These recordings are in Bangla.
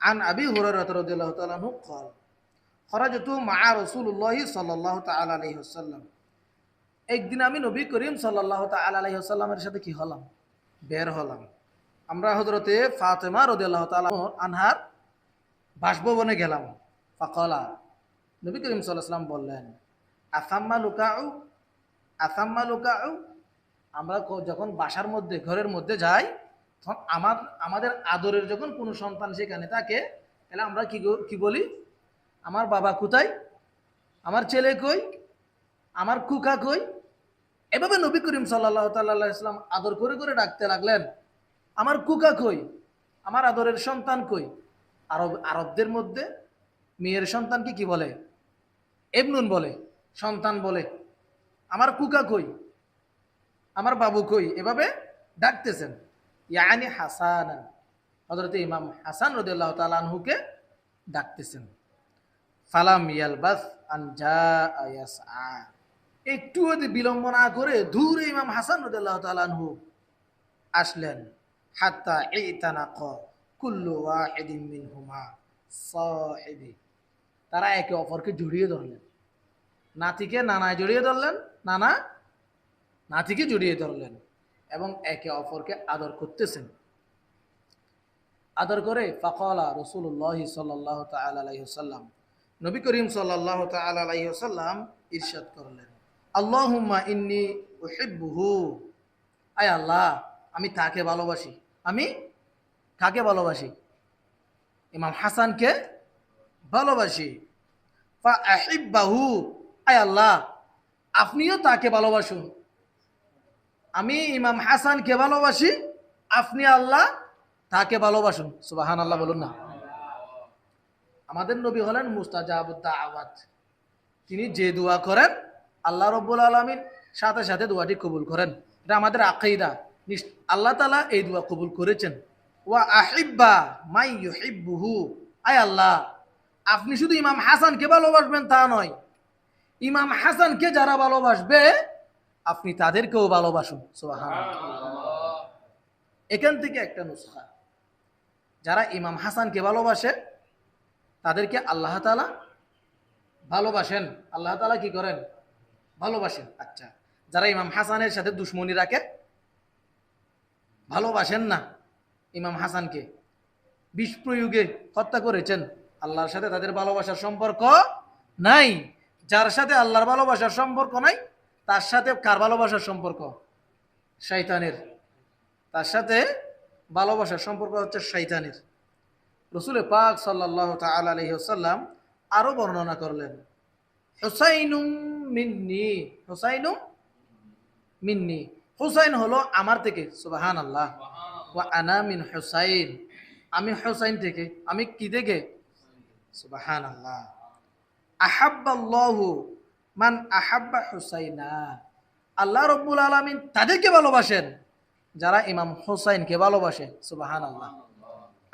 عن أبي هريرة رضي الله تعالى عنه قال خرجت مع رسول الله صلى الله تعالى عليه وسلم একদিন আমি নবী করিম সাল্লাহ তাল আলহিহাল্লামের সাথে কি হলাম বের হলাম আমরা হজরতে ফাতেমা রদিয়াল্লাহ তাল আনহার বাসভবনে গেলাম ফাকলা নবী করিম সাল্লাহ সাল্লাম বললেন আসাম্মা লুকাউ আসাম্মা লুকাউ আমরা ক- যখন বাসার মধ্যে ঘরের মধ্যে যাই তখন আমার, আমাদের আদরের যখন কোনো সন্তান সেখানে থাকে, তাহলে আমরা কি কি বলি? আমার বাবা কোথায়? আমার ছেলে কই? আমার কুকা কই? এভাবে নবী করিম সাল্লাহ তাল্লাহ ইসলাম আদর করে করে ডাকতে লাগলেন। আমার কুকা কই? আমার আদরের সন্তান কই? আরব, আরবদের মধ্যে মেয়ের সন্তানকে কি বলে? এবনুন বলে, সন্তান বলে। আমার কুকা কই? আমার বাবু কই? এভাবে ডাকতেছেন। ইয়ানি হাসান হজরত ইমাম হাসান রদিয়াল্লাহ তালানহুকে ডাকতেছেন। ফালাম ইয়ালবাস আন জা ইয়াসআ। একটু যদি বিলম্ব না করে দূরে ইমাম হাসান রদিয়াল্লাহ তালানহু আসলেন। হাত্তা ইতানাক কুল্লু ওয়াহিদিন মিনহুমা সাহিবি। তারা একে অপরকে জড়িয়ে ধরলেন। নাতিকে নানায় জড়িয়ে ধরলেন, নানা নাতিকে জড়িয়ে ধরলেন। এবং একে অপরকে আদর করতেছেন। আদর করে ফাকলা রসুল্লাহ সাল্লাহ তাল্লাম নবী করিম সাল্লাহ তাল্লাম ইরশাদ করলেন। আল্লাহুম্মা ইন্নি উহিব্বুহু, আয় আল্লাহ, আমি তাকে ভালোবাসি। আমি কাকে ভালোবাসি? ইমাম হাসানকে ভালোবাসি। ফা আহিব্বাহু, আয় আল্লাহ, আপনিও তাকে ভালোবাসুন। আমি ইমাম হাসানকে ভালোবাসি, আপনি আল্লাহ তাকে ভালোবাসুন। সুবাহান আল্লাহ বলুন না। আমাদের নবী হলেন মুস্তাজাবুদ্দা আওয়াত তিনি যে দোয়া করেন, আল্লাহ রব্বুল আলমিন সাথে সাথে দোয়াটি কবুল করেন। এটা আমাদের আকাইদা আল্লাহ তালা এই দোয়া কবুল করেছেন। ওয়া আহিব্বা মাই ইউহিব্বুহু। আয় আল্লাহ, আপনি শুধু ইমাম হাসানকে ভালোবাসবেন তা নয়, ইমাম হাসানকে যারা ভালোবাসবে আপনি তাদেরকেও ভালোবাসুন এখান থেকে একটা নুসখা। যারা ইমাম হাসানকে ভালোবাসে, তাদেরকে আল্লাহ তালা ভালোবাসেন। আল্লাহ তালা কি করেন? ভালোবাসেন। আচ্ছা যারা ইমাম হাসানের সাথে দুশ্মনী রাখে, ভালোবাসেন না ইমাম হাসানকে। বিষ প্রয়োগে হত্যা করেছেন। আল্লাহর সাথে তাদের ভালোবাসার সম্পর্ক নাই। যার সাথে আল্লাহর ভালোবাসার সম্পর্ক নাই তার সাথে কার ভালোবাসার সম্পর্ক শৈতানের তার সাথে ভালোবাসার সম্পর্ক হচ্ছে শৈতানের রসুলে পাক সাল্লাহ তাল আলহিহসাল্লাম আরও বর্ণনা করলেন, হুসাইনুম মিন্নি হুসাইনুম মিন্নি। হুসাইন হলো আমার থেকে সুবাহান আল্লাহ ওয়া আনা হুসাইন। আমি হুসাইন থেকে, আমি কি থেকে? সুবাহান আল্লাহ আহাব্বাল্লাহু মান আহাব্বা হুসাইনা। আল্লাহ রব্বুল আলমিন তাদেরকে ভালোবাসেন, যারা ইমাম হুসাইনকে ভালোবাসে সুবাহান আল্লাহ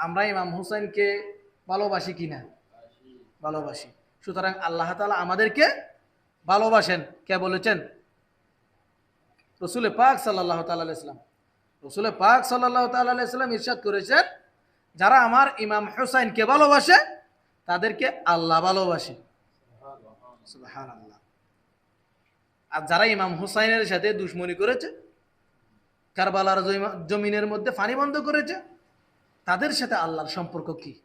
আমরা ইমাম হুসাইনকে ভালোবাসি কিনা? ভালোবাসি। সুতরাং আল্লাহ তালা আমাদেরকে ভালোবাসেন। কে বলেছেন? রসুলে পাক সাল্লাহ তাল্লাম রসুলে পাক সাল্লাহ তাল্লাম ইরশাদ করেছেন, যারা আমার ইমাম হুসাইনকে ভালোবাসে, তাদেরকে আল্লাহ ভালোবাসে। সুবহান আল্লাহ আর যারা ইমাম হুসাইনের সাথে দুশ্মনী করেছে, কারবালার জমি- জমিনের মধ্যে ফানি বন্ধ করেছে, তাদের সাথে আল্লাহর সম্পর্ক কি?